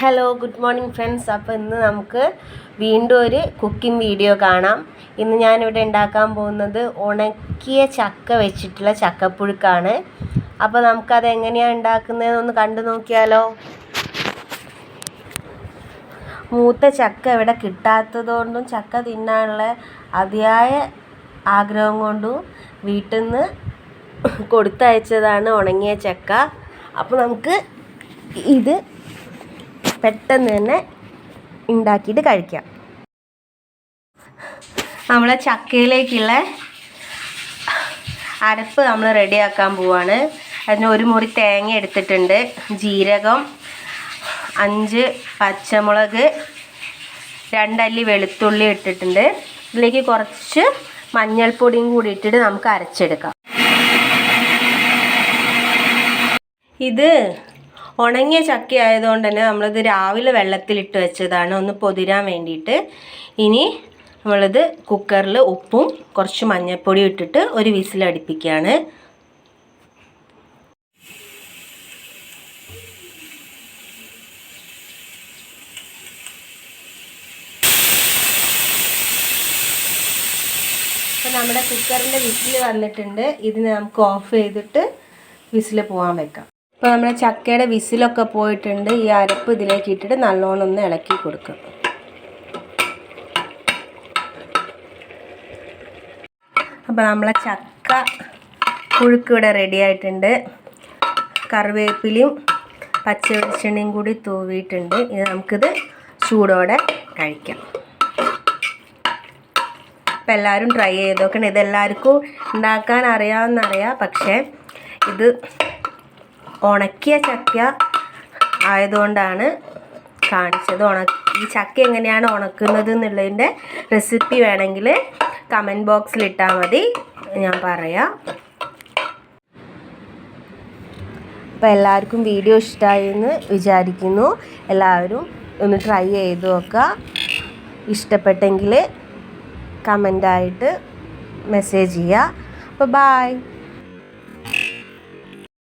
Hello good morning friends അപ്പോൾ ഇന്ന് നമുക്ക് വീണ്ടും ഒരു കുക്കിംഗ് വീഡിയോ കാണാം. ഇന്ന് ഞാനിവിടെ ഉണ്ടാക്കാൻ പോകുന്നത് ഉണക്കിയ ചക്ക വെച്ചിട്ടുള്ള ചക്കപ്പുഴുക്കാണ്. അപ്പോൾ നമുക്കത് എങ്ങനെയാണ് ഉണ്ടാക്കുന്നതെന്നൊന്ന് കണ്ടു നോക്കിയാലോ. മൂത്ത ചക്ക ഇവിടെ കിട്ടാത്തതുകൊണ്ടും ചക്ക തിന്നാനുള്ള അതിയായ ആഗ്രഹം കൊണ്ടും വീട്ടിൽ നിന്ന് കൊടുത്തയച്ചതാണ് ഉണങ്ങിയ ചക്ക. അപ്പോൾ നമുക്ക് ഇത് പെട്ടെന്ന് തന്നെ ഉണ്ടാക്കിയിട്ട് കഴിക്കാം. നമ്മളെ ചക്കയിലേക്കുള്ള അരപ്പ് നമ്മൾ റെഡിയാക്കാൻ പോവാണ്. അതിന് ഒരു മുറി തേങ്ങ എടുത്തിട്ടുണ്ട്. ജീരകം അഞ്ച് പച്ചമുളക് രണ്ടല്ലി വെളുത്തുള്ളി ഇട്ടിട്ടുണ്ട്. ഇതിലേക്ക് കുറച്ച് മഞ്ഞൾപ്പൊടിയും കൂടി ഇട്ടിട്ട് നമുക്ക് അരച്ചെടുക്കാം. ഇത് ഉണങ്ങിയ ചക്ക ആയതുകൊണ്ട് തന്നെ നമ്മളിത് രാവിലെ വെള്ളത്തിലിട്ട് വെച്ചതാണ് ഒന്ന് പൊതിരാൻ വേണ്ടിയിട്ട്. ഇനി നമ്മളിത് കുക്കറിൽ ഉപ്പും കുറച്ച് മഞ്ഞൾപ്പൊടിയും ഇട്ടിട്ട് ഒരു വിസിലടിപ്പിക്കുകയാണ് അപ്പോൾ നമ്മുടെ കുക്കറിന്റെ വിസിൽ വന്നിട്ടുണ്ട്. ഇതിന് നമുക്ക് ഓഫ് ചെയ്തിട്ട് വിസിൽ പോകാൻ വെക്കാം. ഇപ്പോൾ നമ്മുടെ ചക്കയുടെ വിസിലൊക്കെ പോയിട്ടുണ്ട്. ഈ അരപ്പ് ഇതിലേക്ക് ഇട്ടിട്ട് നല്ലോണം ഒന്ന് ഇളക്കി കൊടുക്കുക അപ്പോൾ നമ്മളെ ചക്ക പുഴുക്കിവിടെ റെഡി ആയിട്ടുണ്ട്. കറിവേപ്പിലയും പച്ച വെളിച്ചെണ്ണയും കൂടി തൂവിയിട്ടുണ്ട്. ഇത് നമുക്കിത് ചൂടോടെ കഴിക്കാം. അപ്പോൾ എല്ലാവരും ട്രൈ ചെയ്ത് നോക്കണം. ഇതെല്ലാവർക്കും ഉണ്ടാക്കാൻ അറിയാമെന്നറിയാം പക്ഷേ ഇത് ഉണക്കിയ ചക്ക ആയതുകൊണ്ടാണ് കാണിച്ചത്. ഉണ ഈ ചക്ക എങ്ങനെയാണ് ഉണക്കുന്നത് എന്നുള്ളതിന്റെ റെസിപ്പി വേണമെങ്കിൽ കമന്റ് ബോക്സിൽ ഇട്ടാൽ മതി. ഞാൻ പറയാം. അപ്പോൾ എല്ലാവർക്കും വീഡിയോ ഇഷ്ടമായി എന്ന് വിചാരിക്കുന്നു. എല്ലാവരും ഒന്ന് ട്രൈ ചെയ്ത് നോക്കുക. ഇഷ്ടപ്പെട്ടെങ്കിൽ കമന്റായിട്ട് മെസ്സേജ് ചെയ്യുക. അപ്പോൾ ബായ്